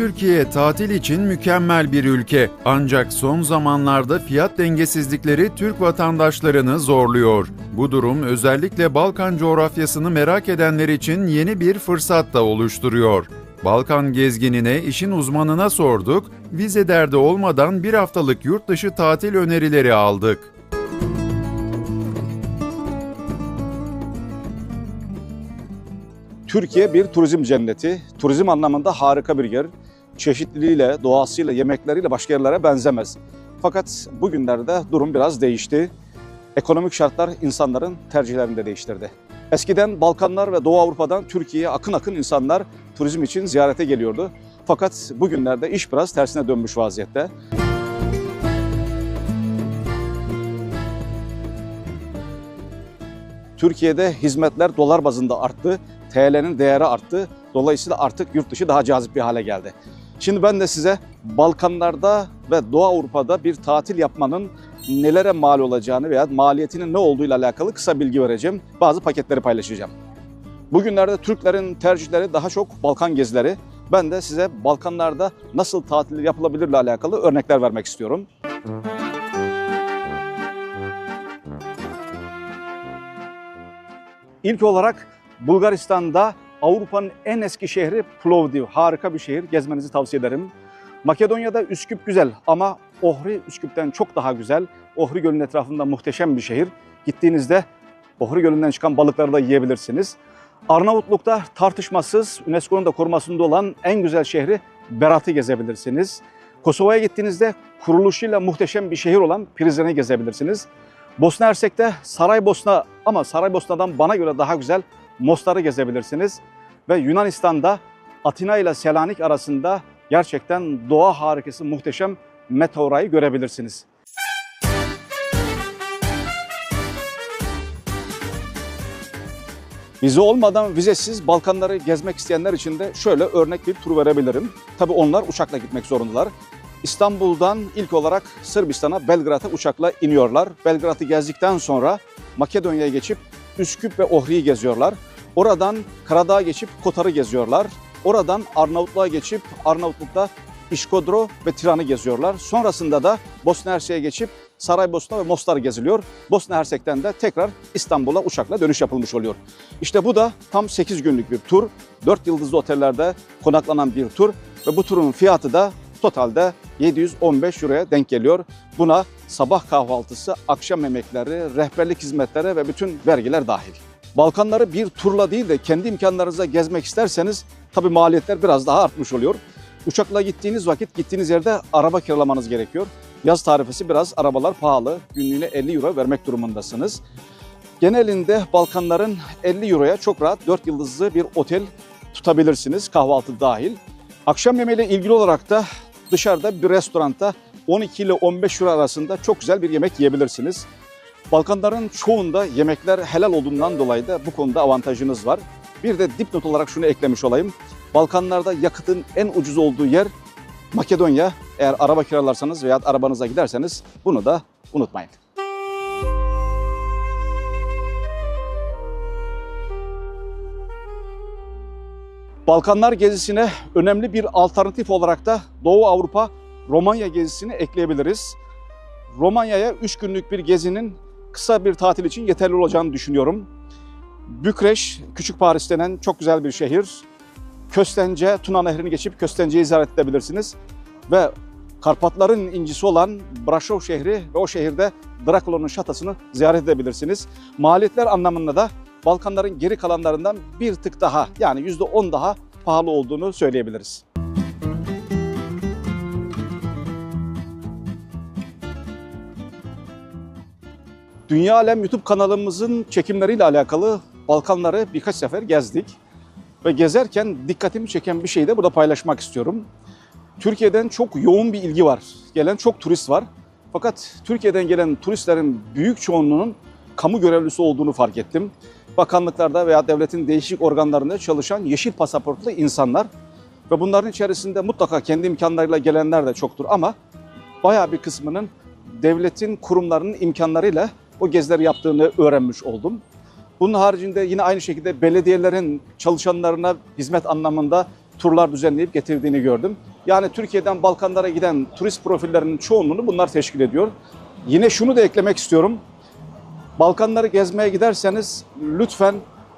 Türkiye tatil için mükemmel bir ülke. Ancak son zamanlarda fiyat dengesizlikleri Türk vatandaşlarını zorluyor. Bu durum özellikle Balkan coğrafyasını merak edenler için yeni bir fırsat da oluşturuyor. Balkan gezginine işin uzmanına sorduk, vize derdi olmadan bir haftalık yurt dışı tatil önerileri aldık. Türkiye bir turizm cenneti. Turizm anlamında harika bir yer. Çeşitliliğiyle, doğasıyla, yemekleriyle başka yerlere benzemez. Fakat bugünlerde durum biraz değişti. Ekonomik şartlar insanların tercihlerini de değiştirdi. Eskiden Balkanlar ve Doğu Avrupa'dan Türkiye'ye akın akın insanlar turizm için ziyarete geliyordu. Fakat bugünlerde iş biraz tersine dönmüş vaziyette. Türkiye'de hizmetler dolar bazında arttı, TL'nin değeri arttı. Dolayısıyla artık yurt dışı daha cazip bir hale geldi. Şimdi ben de size Balkanlarda ve Doğu Avrupa'da bir tatil yapmanın nelere mal olacağını veya maliyetinin ne olduğuyla alakalı kısa bilgi vereceğim. Bazı paketleri paylaşacağım. Bugünlerde Türklerin tercihleri daha çok Balkan gezileri. Ben de size Balkanlarda nasıl tatil yapılabilirle alakalı örnekler vermek istiyorum. İlk olarak Bulgaristan'da Avrupa'nın en eski şehri Plovdiv. Harika bir şehir. Gezmenizi tavsiye ederim. Makedonya'da Üsküp güzel ama Ohri Üsküp'ten çok daha güzel. Ohri Gölü'nün etrafında muhteşem bir şehir. Gittiğinizde Ohri Gölü'nden çıkan balıkları da yiyebilirsiniz. Arnavutluk'ta tartışmasız UNESCO'nun da korumasında olan en güzel şehri Berat'ı gezebilirsiniz. Kosova'ya gittiğinizde kuruluşuyla muhteşem bir şehir olan Prizren'i gezebilirsiniz. Bosna Hersek'te Saraybosna ama Saraybosna'dan bana göre daha güzel Mostar'ı gezebilirsiniz. Ve Yunanistan'da Atina ile Selanik arasında gerçekten doğa harikası muhteşem Meteora'yı görebilirsiniz. Vize olmadan vizesiz Balkanları gezmek isteyenler için de şöyle örnek bir tur verebilirim. Tabii onlar uçakla gitmek zorundalar. İstanbul'dan ilk olarak Sırbistan'a Belgrad'a uçakla iniyorlar. Belgrad'ı gezdikten sonra Makedonya'ya geçip Üsküp ve Ohri'yi geziyorlar. Oradan Karadağ'a geçip Kotar'ı geziyorlar. Oradan Arnavutluğa geçip Arnavutluk'ta İşkodro ve Tiran'ı geziyorlar. Sonrasında da Bosna Hersek'e geçip Saraybosna ve Mostar geziliyor. Bosna Hersek'ten de tekrar İstanbul'a uçakla dönüş yapılmış oluyor. İşte bu da tam 8 günlük bir tur. 4 yıldızlı otellerde konaklanan bir tur ve bu turun fiyatı da totalde 715 euroya denk geliyor. Buna sabah kahvaltısı, akşam yemekleri, rehberlik hizmetleri ve bütün vergiler dahil. Balkanları bir turla değil de kendi imkanlarınızla gezmek isterseniz tabii maliyetler biraz daha artmış oluyor. Uçakla gittiğiniz vakit gittiğiniz yerde araba kiralamanız gerekiyor. Yaz tarifesi biraz arabalar pahalı. Günlüğüne 50 euro vermek durumundasınız. Genelinde Balkanların 50 euroya çok rahat 4 yıldızlı bir otel tutabilirsiniz kahvaltı dahil. Akşam yemeğiyle ilgili olarak da dışarıda bir restoranda 12 ile 15 euro arasında çok güzel bir yemek yiyebilirsiniz. Balkanların çoğunda yemekler helal olduğundan dolayı da bu konuda avantajınız var. Bir de dipnot olarak şunu eklemiş olayım. Balkanlarda yakıtın en ucuz olduğu yer Makedonya. Eğer araba kiralarsanız veya arabanıza giderseniz bunu da unutmayın. Balkanlar gezisine önemli bir alternatif olarak da Doğu Avrupa Romanya gezisini ekleyebiliriz. Romanya'ya 3 günlük bir gezinin kısa bir tatil için yeterli olacağını düşünüyorum. Bükreş, Küçük Paris denen çok güzel bir şehir. Köstence, Tuna Nehri'ni geçip Köstence'yi ziyaret edebilirsiniz. Ve Karpatların incisi olan Braşov şehri ve o şehirde Drakula'nın şatasını ziyaret edebilirsiniz. Maliyetler anlamında da Balkanların geri kalanlarından bir tık daha yani %10 daha pahalı olduğunu söyleyebiliriz. Dünya Alem YouTube kanalımızın çekimleriyle alakalı Balkanları birkaç sefer gezdik. Ve gezerken dikkatimi çeken bir şeyi de burada paylaşmak istiyorum. Türkiye'den çok yoğun bir ilgi var. Gelen çok turist var. Fakat Türkiye'den gelen turistlerin büyük çoğunluğunun kamu görevlisi olduğunu fark ettim. Bakanlıklarda veya devletin değişik organlarında çalışan yeşil pasaportlu insanlar ve bunların içerisinde mutlaka kendi imkanlarıyla gelenler de çoktur ama bayağı bir kısmının devletin kurumlarının imkanlarıyla o gezileri yaptığını öğrenmiş oldum. Bunun haricinde yine aynı şekilde belediyelerin çalışanlarına hizmet anlamında turlar düzenleyip getirdiğini gördüm. Yani Türkiye'den Balkanlara giden turist profillerinin çoğunluğunu bunlar teşkil ediyor. Yine şunu da eklemek istiyorum. Balkanları gezmeye giderseniz lütfen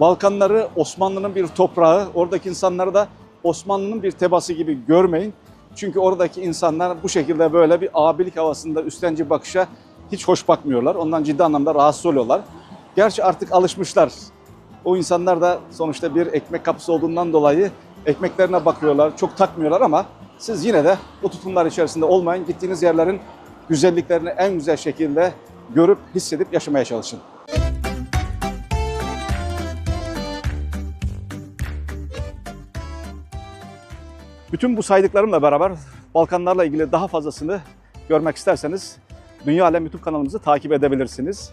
Balkanları Osmanlı'nın bir toprağı, oradaki insanları da Osmanlı'nın bir tebası gibi görmeyin. Çünkü oradaki insanlar bu şekilde böyle bir abilik havasında üstenci bakışa hiç hoş bakmıyorlar. Ondan ciddi anlamda rahatsız oluyorlar. Gerçi artık alışmışlar. O insanlar da sonuçta bir ekmek kapısı olduğundan dolayı ekmeklerine bakıyorlar, çok takmıyorlar ama siz yine de bu tutumlar içerisinde olmayın. Gittiğiniz yerlerin güzelliklerini en güzel şekilde görüp hissedip yaşamaya çalışın. Bütün bu saydıklarımla beraber Balkanlarla ilgili daha fazlasını görmek isterseniz Dünya Alem YouTube kanalımızı takip edebilirsiniz.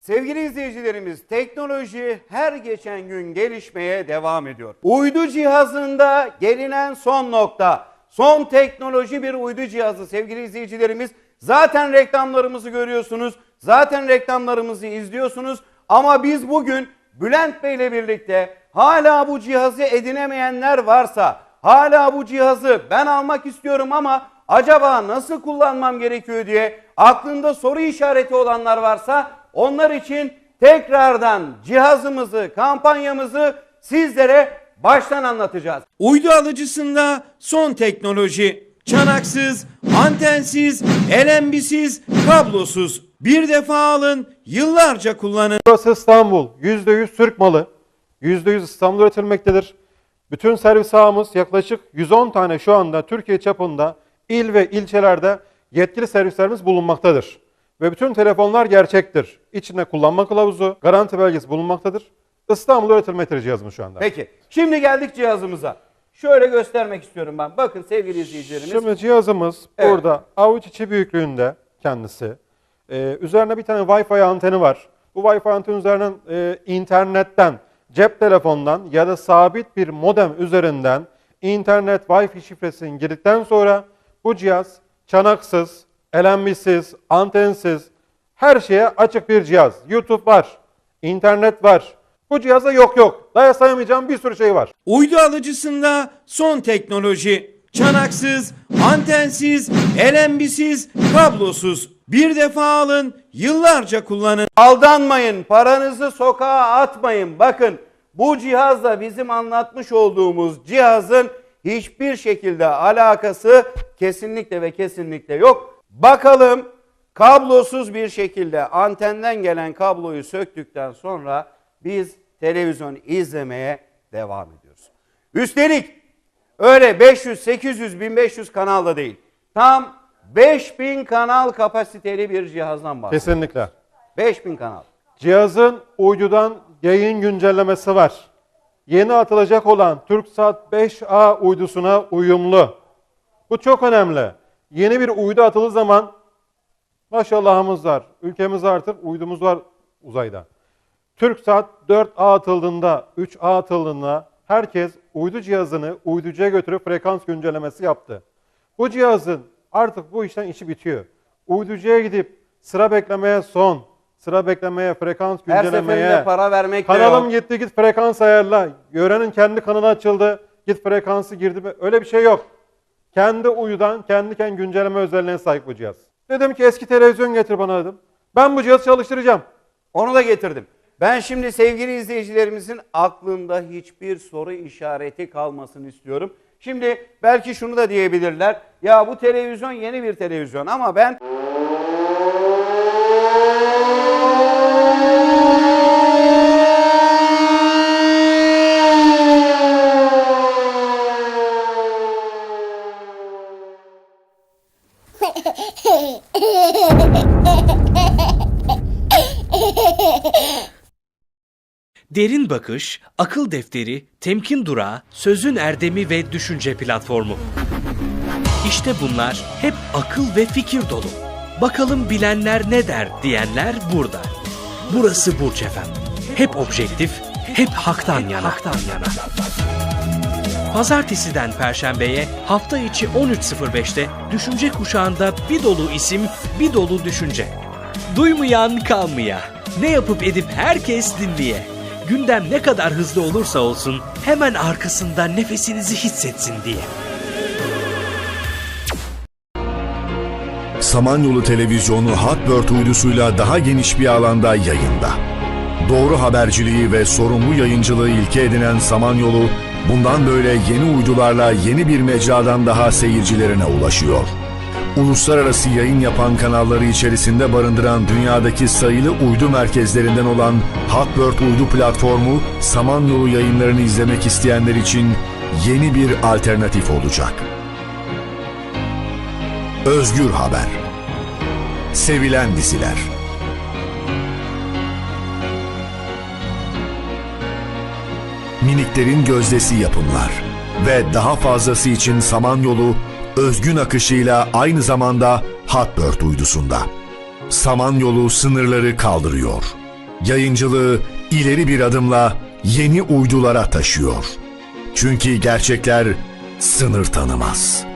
Sevgili izleyicilerimiz, teknoloji her geçen gün gelişmeye devam ediyor. Uydu cihazında gelinen son nokta. Son teknoloji bir uydu cihazı sevgili izleyicilerimiz. Zaten reklamlarımızı görüyorsunuz. Zaten reklamlarımızı izliyorsunuz. Ama biz bugün Bülent Bey ile birlikte hala bu cihazı edinemeyenler varsa, hala bu cihazı ben almak istiyorum ama acaba nasıl kullanmam gerekiyor diye aklında soru işareti olanlar varsa onlar için tekrardan cihazımızı, kampanyamızı sizlere baştan anlatacağız. Uydu alıcısında son teknoloji. Çanaksız, antensiz, LNB'siz, kablosuz. Bir defa alın, yıllarca kullanın. Burası İstanbul. %100 Türk malı. %100 İstanbul üretilmektedir. Bütün servis ağımız yaklaşık 110 tane şu anda Türkiye çapında il ve ilçelerde yetkili servislerimiz bulunmaktadır. Ve bütün telefonlar gerçektir. İçinde kullanma kılavuzu, garanti belgesi bulunmaktadır. İstanbul'da üretilmektedir cihazımız şu anda. Peki, şimdi geldik cihazımıza. Şöyle göstermek istiyorum ben. Bakın sevgili izleyicilerimiz. Şimdi cihazımız Evet. burada avuç içi büyüklüğünde kendisi. Ee, üzerine bir tane Wi-Fi anteni var. Bu Wi-Fi anteni üzerinden e, internetten, cep telefonundan ya da sabit bir modem üzerinden internet Wi-Fi şifresini girdikten sonra bu cihaz çanaksız, LNB'siz, antensiz, her şeye açık bir cihaz. YouTube var, internet var. Bu cihazda yok yok. Daha sayamayacağım bir sürü şey var. Uydu alıcısında son teknoloji. Çanaksız, antensiz, LNB'siz, kablosuz. Bir defa alın, yıllarca kullanın. Aldanmayın, paranızı sokağa atmayın. Bakın bu cihazla bizim anlatmış olduğumuz cihazın hiçbir şekilde alakası kesinlikle ve kesinlikle yok. Bakalım kablosuz bir şekilde antenden gelen kabloyu söktükten sonra biz televizyon izlemeye devam ediyoruz. Üstelik öyle 500, 800, 1500 kanalda değil. Tam 5000 kanal kapasiteli bir cihazdan bahsediyoruz. Kesinlikle. 5000 kanal. Cihazın uydudan yayın güncellemesi var. Yeni atılacak olan TürkSat 5A uydusuna uyumlu. Bu çok önemli. Yeni bir uydu atılı zaman maşallahımız var. Ülkemizde artık uydumuz var uzayda. TürkSat 4A atıldığında, 3A atıldığında herkes uydu cihazını uyducuya götürüp frekans güncellemesi yaptı. Bu cihazın artık bu işten işi bitiyor. Uyducuya gidip sıra beklemeye son, sıra beklemeye, frekans Her güncellemeye. seferinde para vermek Kanalım gitti git frekans ayarla. Yörenin kendi kanalı açıldı. Git frekansı girdi. mi? Öyle bir şey yok. Kendi uyudan kendi kendi güncelleme özelliğine sahip bu cihaz. Dedim ki eski televizyon getir bana dedim. Ben bu cihazı çalıştıracağım. Onu da getirdim. Ben şimdi sevgili izleyicilerimizin aklında hiçbir soru işareti kalmasını istiyorum. Şimdi belki şunu da diyebilirler. Ya bu televizyon yeni bir televizyon ama ben Derin Bakış, Akıl Defteri, Temkin Durağı, Sözün Erdemi ve Düşünce Platformu. İşte bunlar hep akıl ve fikir dolu. Bakalım bilenler ne der diyenler burada. Burası Burç Efem. Hep objektif, hep haktan yana. Haktan yana. Pazartesiden Perşembe'ye hafta içi 13.05'te Düşünce Kuşağı'nda bir dolu isim, bir dolu düşünce. Duymayan kalmaya. Ne yapıp edip herkes dinleye. Gündem ne kadar hızlı olursa olsun hemen arkasında nefesinizi hissetsin diye. Samanyolu Televizyonu Hotbird uydusuyla daha geniş bir alanda yayında. Doğru haberciliği ve sorumlu yayıncılığı ilke edinen Samanyolu, bundan böyle yeni uydularla yeni bir mecradan daha seyircilerine ulaşıyor. Uluslararası yayın yapan kanalları içerisinde barındıran dünyadaki sayılı uydu merkezlerinden olan Hotbird uydu platformu, Samanyolu yayınlarını izlemek isteyenler için yeni bir alternatif olacak. Özgür Haber Sevilen diziler Miniklerin gözdesi yapımlar ve daha fazlası için Samanyolu özgün akışıyla aynı zamanda Hotbird uydusunda. Samanyolu sınırları kaldırıyor. Yayıncılığı ileri bir adımla yeni uydulara taşıyor. Çünkü gerçekler sınır tanımaz.''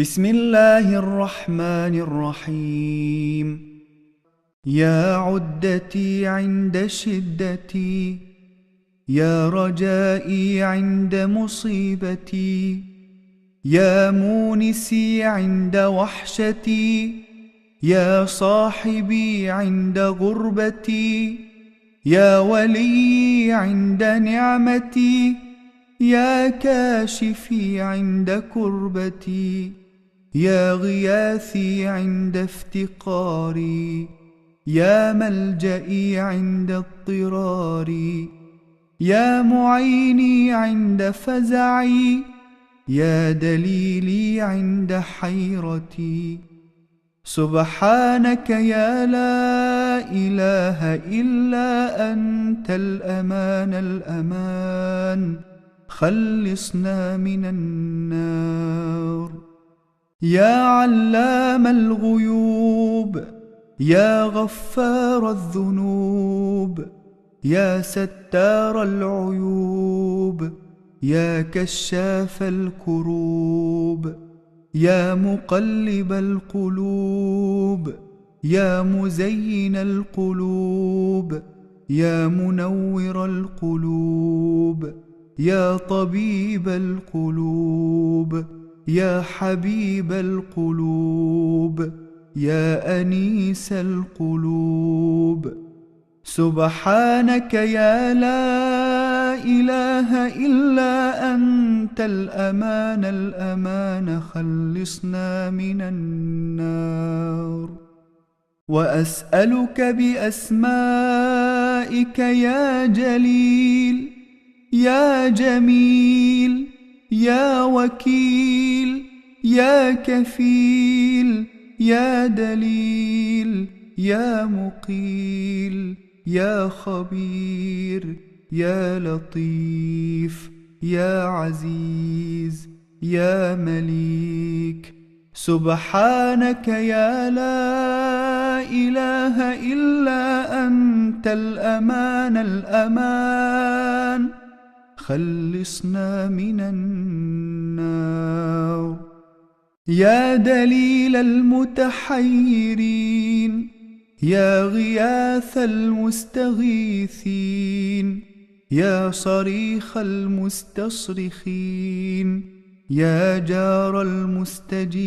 بسم الله الرحمن الرحيم يا عدتي عند شدتي يا رجائي عند مصيبتي يا مونسي عند وحشتي يا صاحبي عند غربتي يا ولي عند نعمتي يا كاشفي عند كربتي يا غياثي عند افتقاري يا ملجئي عند اضطراري يا معيني عند فزعي يا دليلي عند حيرتي. سبحانك يا لا إله إلا أنت الأمان الأمان خلصنا من النار. يا علام الغيوب يا غفار الذنوب يا ستار العيوب يا كشاف الكروب يا مقلب القلوب يا مزين القلوب يا منور القلوب يا طبيب القلوب. يا حبيب القلوب يا أنيس القلوب. سبحانك يا لا إله إلا أنت الأمان الأمان خلصنا من النار. وأسألك بأسمائك يا جليل يا جميل. يا وكيل يا كفيل يا دليل يا مقيل يا خبير يا لطيف يا عزيز يا مليك. سبحانك يا لا إله إلا أنت الأمان الأمان. خلصنا من النار. يا دليل المتحيرين يا غياث المستغيثين يا صريخ المستصرخين يا جار المستجيرين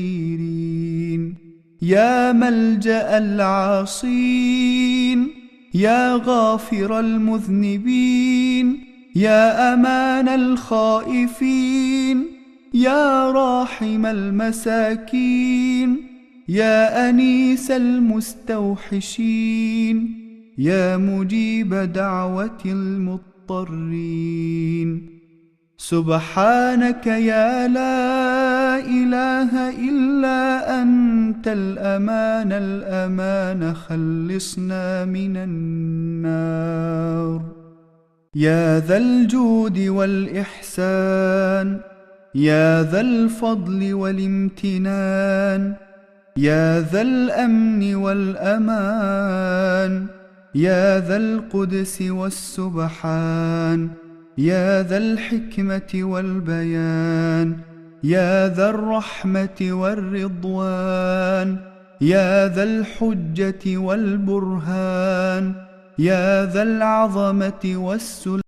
يا ملجأ العاصين يا غافر المذنبين. يا أمان الخائفين يا راحم المساكين يا أنيس المستوحشين يا مجيب دعوة المضطرين. سبحانك يا لا إله إلا أنت الأمان الأمان خلصنا من النار. يا ذا الجود والإحسان يا ذا الفضل والامتنان يا ذا الأمن والأمان يا ذا القدس والسبحان يا ذا الحكمة والبيان يا ذا الرحمة والرضوان يا ذا الحجة والبرهان. يا ذا العظمة والسلطان